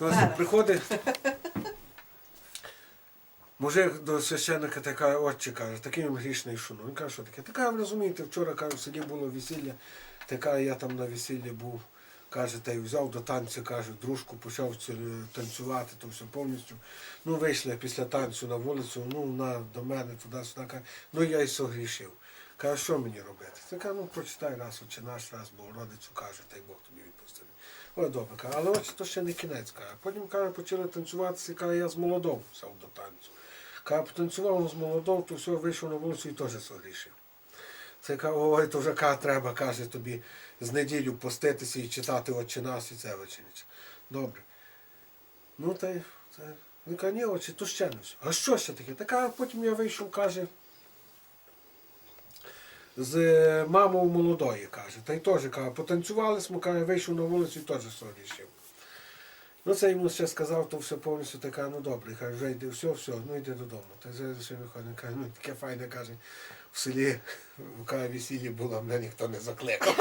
Зараз. приходить. Мужик до священника така отче каже, такий він грішний шуну. Він каже, що таке? Така, ви розумієте, вчора каже, в селі було весілля, така я там на весіллі був. Каже, та й взяв до танцю, каже, дружку, почав танцювати, то все повністю. Ну, вийшли після танцю на вулицю, ну, на, до мене туди-сюди, каже, ну я й согрішив. Каже, що мені робити? Це каже, ну прочитай раз, очі наш раз, бо родицю каже, та й Бог тобі відпустив. Ой, добре, каже, але ось то ще не кінець. Каже. Потім каже, почали танцюватися, каже, я з молодого взяв до танцю. Каже, потанцював з молодого, то все, вийшов на вулицю і теж согрішив. Це каже, ой, то вже каже, треба, каже тобі з неділю поститися і читати «Отче нас» і це вечерять. Добре. Ну та й. Він каже, ні, отче, то ще не все. А що ще таке? Така потім я вийшов, каже, з е, мамою молодої, каже. Та й теж каже, потанцювали, смо каже, вийшов на вулицю і теж согрішив. Ну, це йому ще сказав, то все повністю така, ну добре, каже, вже йди, все, все, ну йди додому. Та ще виходить, каже, ну таке файне, каже, в селі, каже, весілля було, мене ніхто не закликав.